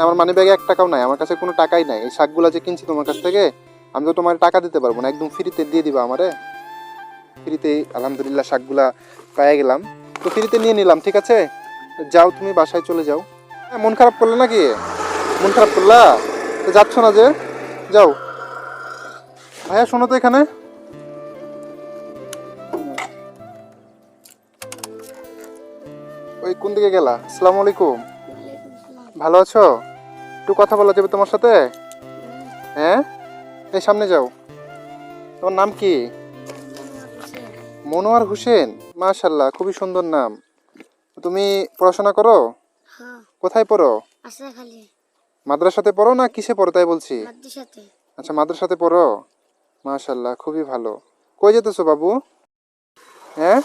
মানে আমার মানি ব্যাগে এক টাকাও নাই আমার কাছে কোনো টাকাই নাই। এই শাকগুলো যে কিনছি তোমার কাছ থেকে আমি তো তোমার টাকা দিতে পারব না একদম ফ্রিতে দিয়ে দিবা আমারে। ফ্রিতে আলহামদুলিল্লাহ শাকগুলা পেয়ে গেলাম। তো ফ্রিতে নিয়ে নিলাম ঠিক আছে? যাও তুমি বাসায় চলে যাও। হ্যাঁ, মন খারাপ করলে নাকি? মন খারাপ করলা? তো যাচ্ছ না যে? যাও। ভাইয়া শোনো তো এখানে। ওই কোন দিকে গেলা? আসসালামু আলাইকুম। ভালো আছো? একটু কথা বলা যাবে তোমার সাথে? হ্যাঁ? এই সামনে যাও। তোমার নাম কি? মনোয়ার হোসেন? মাশাল্লাহ খুবই সুন্দর নাম। তুমি পড়াশোনা করো? হ্যাঁ। কোথায় পড়ো? মাদ্রাসাতে পড়ো না কিসে পড়ো তাই বলছি? আচ্ছা মাদ্রাসাতে পড়ো? মাশাল্লাহ খুবই ভালো। কই যেতেছো বাবু? হ্যাঁ?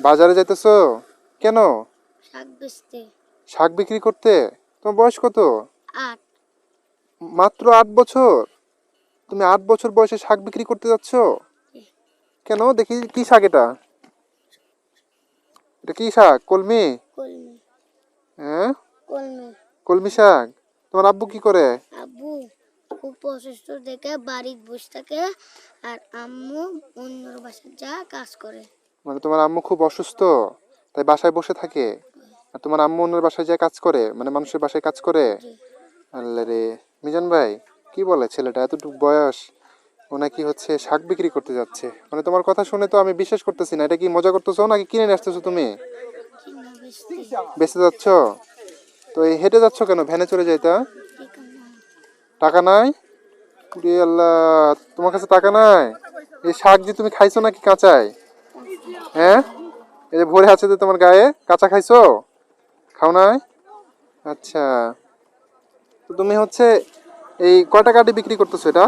বাজারে। যাইতেছো? কেন? শাক বিক্রি করতে? তোমার বয়স কত? আট। মাত্র আট বছর? তুমি আট বছর বয়সে শাক বিক্রি করতে যাচ্ছ? কেন? দেখি কি শাক এটা? এটা কি শাক? কলমি? কলমি। হ্যাঁ? কলমি। কলমি শাক? তোমার আব্বু কি করে? আব্বু খুব অসুস্থ দেখে বাড়ির বসে থাকে আর আম্মু অন্যর বাসায় যা কাজ করে। মানে তোমার আম্মু খুব অসুস্থ তাই বাসায় বসে থাকে? তোমার আম্মু অন্যের বাসায় যায় কাজ করে? মানে মানুষের বাসায় কাজ করে। আল্লাহ রে। মিজান ভাই কি বলে ছেলেটা? এতটুকু বয়স ও নাকি হচ্ছে শাক বিক্রি করতে যাচ্ছে। মানে তোমার কথা শুনে তো আমি বিশ্বাস করতেছি না। এটা কি মজা করতেছো নাকি কিনে নিয়ে আসতেছো তুমি? বেঁচে যাচ্ছ? তো এই হেঁটে যাচ্ছ কেন? ভ্যানে চলে যাইতা ঠিকানা টাকা নাই। রে আল্লাহ তোমার কাছে টাকা নাই? এই শাক যে তুমি খাইছো নাকি কাঁচায়? হ্যাঁ? এই যে ভরে আছে যে তোমার গায়ে কাঁচা খাইছো? খাও নাই? আচ্ছা। তো তুমি হচ্ছে এই ক টাকা আটি বিক্রি করতেছো এটা?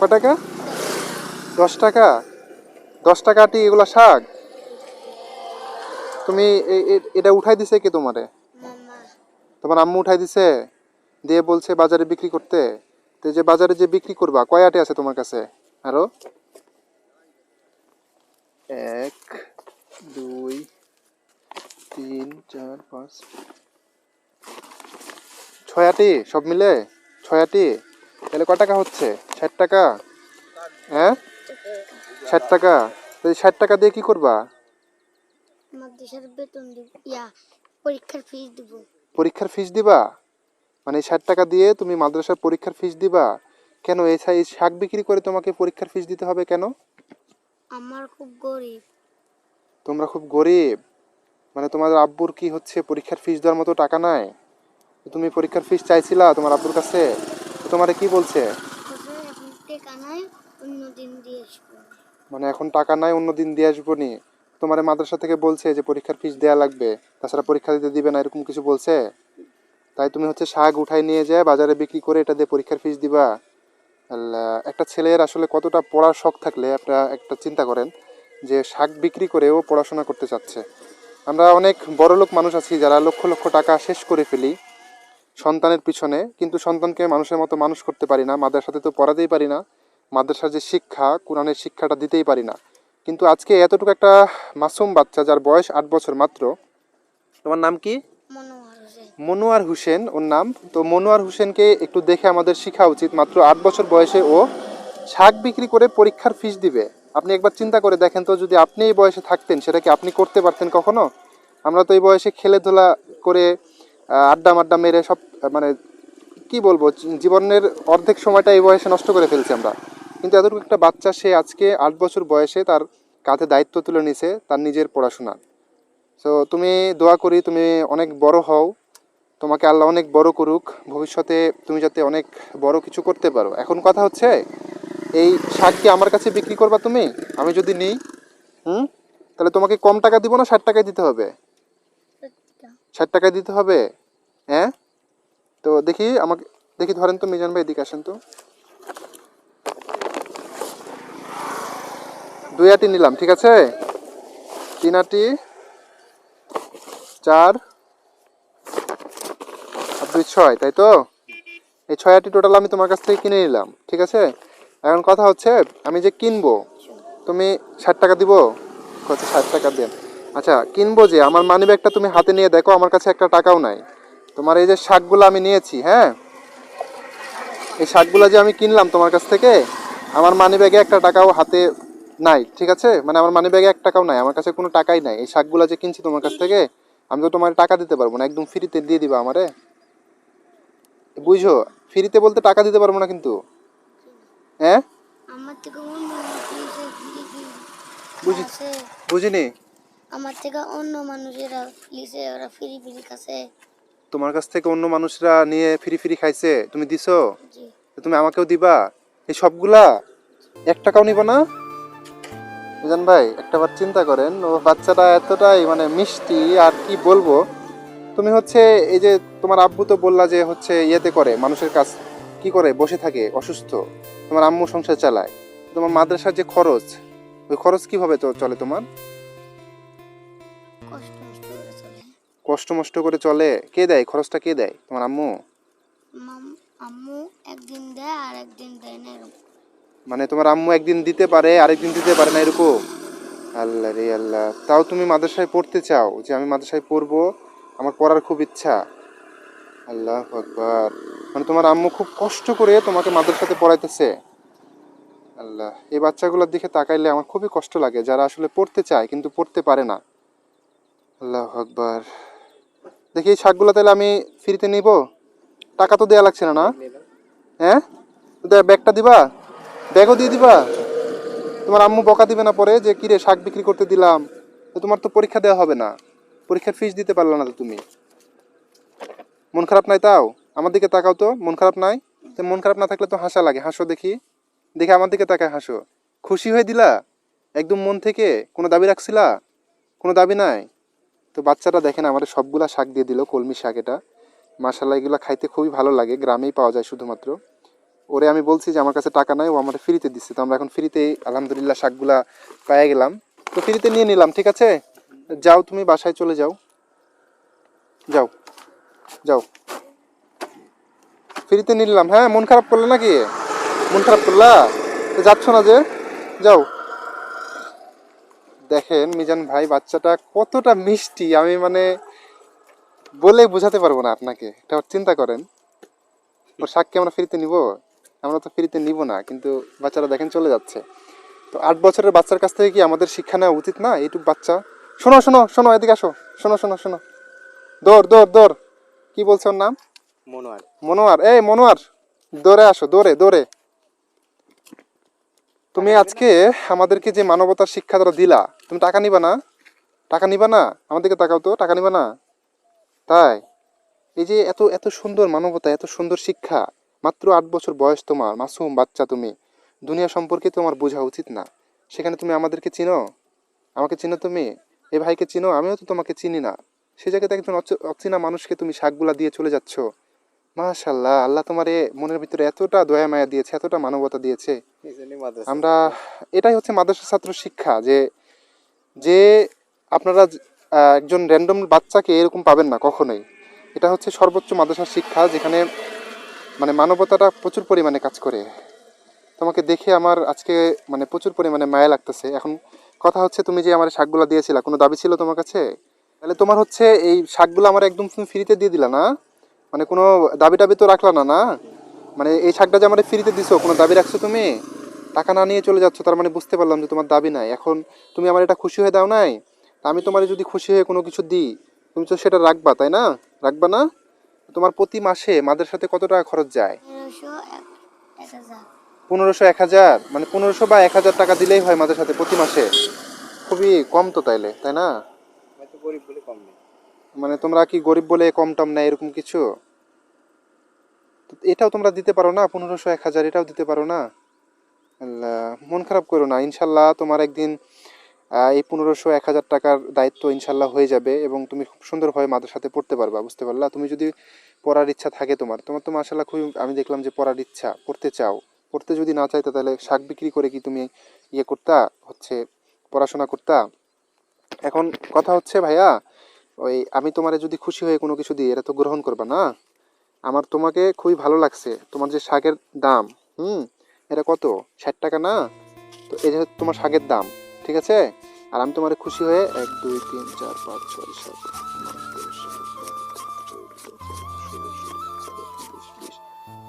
ক টাকা? দশ টাকা? দশ টাকা আটি এগুলা শাক? তুমি এটা উঠাই দিছে কে তোমারে? তোমার আম্মু উঠাই দিছে? দিয়ে বলছে বাজারে বিক্রি করতে। তো যে বাজারে যে বিক্রি করবা, কয় আটে আছে তোমার কাছে? আরও এক দুই তিন পাঁচ ছয় আটি সব মিলে ছয় আটি। তাহলে কয় টাকা হচ্ছে? ষাট টাকা? হ্যাঁ? ষাট টাকা। তো এই ষাট টাকা দিয়ে কি করবা? মাদ্রাসার বেতন দিব ইয়া পরীক্ষার ফিস দিব। পরীক্ষার ফিস দিবা? মানে ষাট টাকা দিয়ে তুমি মাদ্রাসার পরীক্ষার ফিস দিবা? কেন এই এই শাক বিক্রি করে তোমাকে পরীক্ষার ফিস দিতে হবে কেন? আমার খুব গরিব। তোমরা খুব গরিব। মানে তোমাদের আব্বুর কি হচ্ছে পরীক্ষার ফিস দেওয়ার মতো টাকা নাই? তুমি পরীক্ষার ফিস চাইছিলা তোমার আব্বুর কাছে তোমারে কি বলছে? মানে এখন টাকা নাই অন্য দিন দিয়ে আসব নি। তোমার মাদ্রাসা থেকে বলছে যে পরীক্ষার ফিস দেয়া লাগবে তাছাড়া পরীক্ষা দিতে দিবে না এরকম কিছু বলছে? তাই তুমি হচ্ছে শাক উঠাই নিয়ে যায় বাজারে বিক্রি করে এটা দিয়ে পরীক্ষার ফিস দিবা। একটা ছেলের আসলে কতটা পড়ার শখ থাকলে আপনারা একটা চিন্তা করেন যে শাক বিক্রি করেও পড়াশোনা করতে চাচ্ছে। আমরা অনেক বড় লোক মানুষ আছি যারা লক্ষ লক্ষ টাকা শেষ করে ফেলি সন্তানের পিছনে কিন্তু সন্তানকে মানুষের মতো মানুষ করতে পারি না মাদ্রাসাতে তো পড়াতেই পারি না মাদ্রাসার যে শিক্ষা কোরআনের শিক্ষাটা দিতেই পারি না। কিন্তু আজকে এতটুকু একটা মাসুম বাচ্চা যার বয়স আট বছর মাত্র তোমার নাম কি? মনোয়ার হোসেন ওর নাম? তো মনোয়ার হোসেনকে একটু দেখে আমাদের শেখা উচিত মাত্র আট বছর বয়সে ও শাক বিক্রি করে পরীক্ষার ফিস দিবে। আপনি একবার চিন্তা করে দেখেন তো, যদি আপনি এই বয়সে থাকতেন, সেটা কি আপনি করতে পারতেন কখনো? আমরা তো এই বয়সে খেলেধুলা করে আড্ডা মাড্ডা মেরে সব মানে কি বলব জীবনের অর্ধেক সময়টা এই বয়সে নষ্ট করে ফেলছি আমরা। কিন্তু এতটুকু একটা বাচ্চা, সে আজকে আট বছর বয়সে তার কাঁধে দায়িত্ব তুলে নিছে, তার নিজের পড়াশোনা। তো তুমি দোয়া করি, তুমি অনেক বড় হও, তোমাকে আল্লাহ অনেক বড় করুক, ভবিষ্যতে তুমি যাতে অনেক বড় কিছু করতে পারো। এখন কথা হচ্ছে এই শাক কি আমার কাছে বিক্রি করবা তুমি? আমি যদি নিই হুম? তাহলে তোমাকে কম টাকা দিব না? ষাট টাকায় দিতে হবে? ষাট টাকায় দিতে হবে? হ্যাঁ? তো দেখি আমাকে দেখি ধরেন তো মিজান ভাই এদিকে আসেন তো। দুই আটি নিলাম ঠিক আছে? তিন আটি চার আর দুই ছয় তাই তো? এই ছয় আটি টোটাল আমি তোমার কাছ থেকে কিনে নিলাম ঠিক আছে? এখন কথা হচ্ছে, আমি যে কিনবো, তুমি ষাট টাকা দিব? কত ষাট টাকা দেন। আচ্ছা কিনবো যে, আমার মানি ব্যাগটা তুমি হাতে নিয়ে দেখো, আমার কাছে একটা টাকাও নাই। তোমার এই যে শাকগুলো আমি নিয়েছি হ্যাঁ? এই শাকগুলো যে আমি কিনলাম তোমার কাছ থেকে, আমার মানি ব্যাগে একটা টাকাও হাতে নাই, ঠিক আছে? মানে আমার মানি ব্যাগে এক টাকাও নাই, আমার কাছে কোনো টাকাই নাই। এই শাকগুলো যে কিনছি তোমার কাছ থেকে, আমি তো তোমার টাকা দিতে পারব না, একদম ফ্রিতে দিয়ে দিবা আমারে। বুঝো ফ্রিতে বলতে টাকা দিতে পারব না কিন্তু। হ্যাঁ? আমার থেকে অন্য বুঝি বুঝিনি? আমার থেকে অন্য মানুষেরা ফ্লিসে ওরা ফ্রি ফ্রি কাছে তোমার কাছ থেকে অন্য মানুষরা নিয়ে ফ্রি ফ্রি খাইছে তুমি দিছো? জি। তুমি আমাকেও দিবা? এই সবগুলা? এক টাকাও নিবা না? বুঝেন ভাই একটাবার চিন্তা করেন ও বাচ্চাটা এতটাই মানে মিষ্টি আর কি বলব? তুমি হচ্ছে এই যে তোমার আব্বু তো বললা যে হচ্ছে ইয়েতে করে মানুষের কাজ কি করে? বসে থাকে অসুস্থ। তোমার আম্মু সংসার চালায়। তোমার মাদ্রাসার যে খরচ ওই খরচ কীভাবে তো চলে তোমার? কষ্ট মষ্ট করে চলে। কষ্ট মষ্ট করে চলে। কে দেয়? খরচটা কে দেয়? তোমার আম্মু? মাম আম্মু একদিন দেয় আর একদিন দেয় না এরকম। মানে তোমার আম্মু একদিন দিতে পারে আরেকদিন দিতে পারে না এরকম? আল্লাহ রে আল্লাহ। তাও তুমি মাদ্রাসায় পড়তে চাও যে আমি মাদ্রাসায় পড়ব? আমার পড়ার খুব ইচ্ছা। আল্লাহ আকবার। মানে তোমার আম্মু খুব কষ্ট করে তোমাকে মাদ্রাসাতে পড়াইতেছে। আল্লাহ, এই বাচ্চাগুলোর দিকে তাকাইলে আমার খুবই কষ্ট লাগে, যারা আসলে পড়তে চায় কিন্তু পড়তে পারে না। আল্লাহ আকবার। দেখি এই শাকগুলো তাহলে আমি ফ্রিতে নিব? টাকা তো দেওয়া লাগছে না না? হ্যাঁ? দে- ব্যাগটা দিবা? ব্যাগও দিয়ে দিবা? তোমার আম্মু বকা দিবে না পরে যে কিরে শাক বিক্রি করতে দিলাম। তো তোমার তো পরীক্ষা দেওয়া হবে না। পরীক্ষার ফিস দিতে পারল না তো তুমি। মন খারাপ নাই তাও? আমার দিকে তাকাও তো, মন খারাপ নাই? তো মন খারাপ না থাকলে তো হাসা লাগে, হাসো দেখি। দেখে আমার দিকে তাকায় হাসো। খুশি হয়ে দিলা? একদম মন থেকে? কোনো দাবি রাখছিলা? কোনো দাবি নাই? তো বাচ্চাটা দেখেন আমাদের সবগুলা শাক দিয়ে দিল, কলমি শাক এটা। মাসাল্লাহ এগুলো খাইতে খুবই ভালো লাগে, গ্রামেই পাওয়া যায় শুধুমাত্র। ওরে আমি বলছি যে, আমার কাছে টাকা নাই, ও আমাদের ফ্রিতে দিচ্ছে তো আমরা এখন ফ্রিতে আলহামদুলিল্লাহ, শাকগুলা পেয়ে গেলাম। তো ফ্রিতে নিয়ে নিলাম, ঠিক আছে? যাও তুমি, বাসায় চলে যাও। যাও। যাও। ফ্রিতে নিলাম। হ্যাঁ মন খারাপ করলে নাকি? মন খারাপ করলা? তো যাচ্ছ না যে? যাও। দেখেন, মিজান ভাই, বাচ্চাটা কতটা মিষ্টি। আমি মানে বলে বোঝাতে পারব না আপনাকে। এটা চিন্তা করেন। ওর শাককে আমরা ফ্রিতে নিব? আমরা তো ফ্রিতে নিব না, কিন্তু বাচ্চারা দেখেন চলে যাচ্ছে। তো আট বছরের বাচ্চার কাছ থেকে কি আমাদের শিক্ষা নেওয়া উচিত না? এইটুক বাচ্চা। শোনো শোনো শোনো, এদিকে আসো। শোনো শোনো শোনো। দৌড় দৌড় দৌড়। কি বলছে ওর নাম? মনোয়ার। মনোয়ার এই মনোয়ার দৌড়ে আসো দৌড়ে দৌড়ে। তুমি আজকে আমাদেরকে যে মানবতার শিক্ষা ধরো দিলা তুমি টাকা নিবা না? টাকা নিবা না? আমাদেরকে তাকাও তো টাকা নিবা না? তাই? এই যে এত এত সুন্দর মানবতা এত সুন্দর শিক্ষা মাত্র আট বছর বয়স তোমার মাসুম বাচ্চা তুমি। দুনিয়া সম্পর্কে তোমার বোঝা উচিত না। সেখানে তুমি আমাদেরকে চিনো? আমাকে চিনো তুমি? এই ভাইকে চিনো? আমিও তো তোমাকে চিনি না। সে জায়গাতে একজন অচ- অচেনা মানুষকে তুমি শাকগুলা দিয়ে চলে যাচ্ছ। মাশাল্লাহ আল্লাহ তোমার এ মনের ভিতরে এতটা দয়া মায়া দিয়েছে এতটা মানবতা দিয়েছে। মাদ্রাসা। আমরা এটাই হচ্ছে মাদ্রাসা ছাত্র শিক্ষা যে যে আপনারা একজন র্যান্ডম বাচ্চাকে এরকম পাবেন না কখনোই। এটা হচ্ছে সর্বোচ্চ মাদ্রাসার শিক্ষা যেখানে মানে মানবতাটা প্রচুর পরিমাণে কাজ করে। তোমাকে দেখে আমার আজকে মানে প্রচুর পরিমাণে মায়া লাগতেছে। এখন কথা হচ্ছে তুমি যে আমার শাকগুলো দিয়েছিলা কোনো দাবি ছিল তোমার কাছে? তাহলে তোমার হচ্ছে এই শাকগুলো আমার একদম তুমি ফ্রিতে দিয়ে দিলা না? মানে কোনো দাবি টাবি তো রাখলা না না? মানে এই শাকটা যে আমার ফ্রিতে দিছো কোনো দাবি রাখছো তুমি? টাকা না নিয়ে চলে যাচ্ছ তার মানে বুঝতে পারলাম যে তোমার দাবি নাই। এখন তুমি আমার এটা খুশি হয়ে দাও নাই? তা আমি তোমার যদি খুশি হয়ে কোনো কিছু দিই তুমি তো সেটা রাখবা তাই না? রাখবা না? তোমার প্রতি মাসে মাদের সাথে কত টাকা খরচ যায়? পনেরোশো এক হাজার। মানে পনেরোশো বা এক হাজার টাকা দিলেই হয় মাদের সাথে প্রতি মাসে? খুবই কম তো তাইলে তাই না? মানে তোমরা কি গরিব বলে কম টম নেয় এরকম কিছু? এটাও তোমরা দিতে পারো না, পনেরোশো, এক হাজার, এটাও দিতে পারো না? মন খারাপ করো না, ইনশাল্লাহ তোমার একদিন এই পনেরোশো, এক হাজার টাকার দায়িত্ব ইনশাল্লাহ হয়ে যাবে এবং তুমি খুব সুন্দরভাবে মাদের সাথে পড়তে পারবা, বুঝতে পারলা? তুমি যদি পড়ার ইচ্ছা থাকে তোমার তোমার তো মাসাল্লাহ খুবই, আমি দেখলাম যে পড়ার ইচ্ছা, পড়তে চাও। পড়তে যদি না চাইতে তাহলে শাক বিক্রি করে কি তুমি ইয়ে করতা? হচ্ছে পড়াশোনা করতা? এখন কথা হচ্ছে ভাইয়া ওই আমি তোমারে যদি খুশি হয়ে কোনো কিছু দিই এটা তো গ্রহণ করবা না আমার তোমাকে খুবই ভালো লাগছে তোমার যে শাকের দাম হুম এটা কত ষাট টাকা না তো এই যে তোমার শাকের দাম ঠিক আছে আর আমি তোমার খুশি হয়ে এক দুই তিন চার পাঁচ ছয় সাত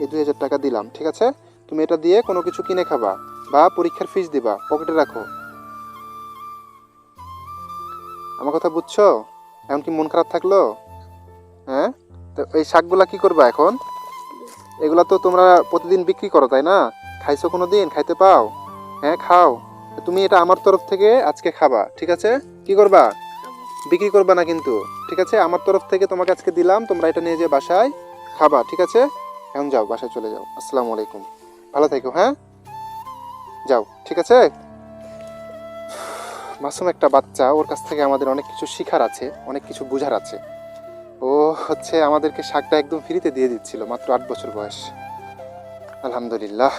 এই দুই হাজার টাকা দিলাম ঠিক আছে তুমি এটা দিয়ে কোনো কিছু কিনে খাবা বা পরীক্ষার ফিস দিবা পকেটে রাখো আমার কথা বুঝছ এখন কি মন খারাপ থাকল? হ্যাঁ? তো এই শাকগুলা কি করবা এখন? এগুলা তো তোমরা প্রতিদিন বিক্রি করো, তাই না? খাইছো কোনো দিন খাইতে পাও? হ্যাঁ খাও। তুমি এটা আমার তরফ থেকে আজকে খাবা, ঠিক আছে? কি করবা? বিক্রি করবা না কিন্তু, ঠিক আছে? আমার তরফ থেকে তোমাকে আজকে দিলাম, তোমরা এটা নিয়ে যে বাসায় খাবা, ঠিক আছে? এখন যাও, বাসায় চলে যাও। আসসালামু আলাইকুম। ভালো থেকো হ্যাঁ? যাও, ঠিক আছে? মাসুম একটা বাচ্চা, ওর কাছ থেকে আমাদের অনেক কিছু শিখার আছে, অনেক কিছু বোঝার আছে। ও হচ্ছে আমাদেরকে শাকটা একদম ফ্রিতে দিয়ে দিচ্ছিল, মাত্র আট বছর বয়স। আলহামদুলিল্লাহ।